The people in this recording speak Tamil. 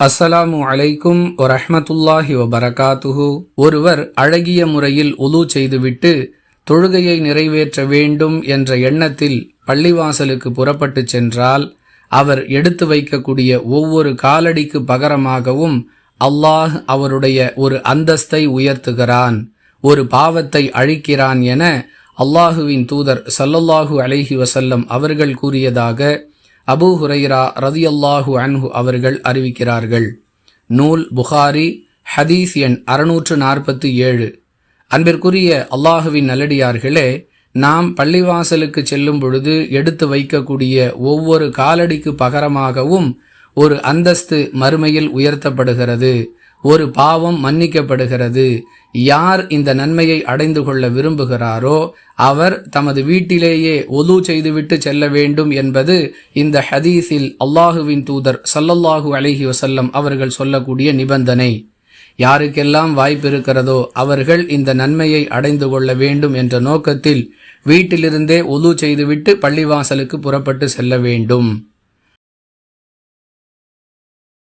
அஸ்ஸலாமு அலைக்கும் வரஹ்மத்துல்லாஹி வபரகாத்துஹு. ஒருவர் அழகிய முறையில் உலு செய்துவிட்டு தொழுகையை நிறைவேற்ற வேண்டும் என்ற எண்ணத்தில் பள்ளிவாசலுக்கு புறப்பட்டு சென்றால் அவர் எடுத்து வைக்கக்கூடிய ஒவ்வொரு காலடிக்கு பகரமாகவும் அல்லாஹ் அவருடைய ஒரு அந்தஸ்தை உயர்த்துகிறான் ஒரு பாவத்தை அழிக்கிறான் என அல்லாஹுவின் தூதர் சல்லல்லாஹு அலைஹி வசல்லம் அவர்கள் கூறியதாக அபூ ஹுரைரா ரதியல்லாஹு அன்ஹு அவர்கள் அறிவிக்கிறார்கள். நூல் புகாரி ஹதீஸ் எண் அறுநூற்று நாற்பத்தி ஏழு. அன்பிற்குரிய அல்லாஹுவின் நல்லடியார்களே நாம் பள்ளிவாசலுக்கு செல்லும் பொழுது எடுத்து வைக்கக்கூடிய ஒவ்வொரு காலடிக்கு பகரமாகவும் ஒரு அந்தஸ்து மறுமையில் உயர்த்தப்படுகிறது. ஒரு பாவம் மன்னிக்கப்படுகிறது. யார் இந்த நன்மையை அடைந்து கொள்ள விரும்புகிறாரோ அவர் தமது வீட்டிலேயே ஒது செய்துவிட்டு செல்ல வேண்டும் என்பது இந்த ஹதீஸில் அல்லாஹுவின் தூதர் சல்லல்லாஹு அலஹி வசல்லம் அவர்கள் சொல்லக்கூடிய நிபந்தனை. யாருக்கெல்லாம் வாய்ப்பு இருக்கிறதோ அவர்கள் இந்த நன்மையை அடைந்து கொள்ள வேண்டும் என்ற நோக்கத்தில் வீட்டிலிருந்தே ஒது செய்துவிட்டு பள்ளிவாசலுக்கு புறப்பட்டு செல்ல வேண்டும்.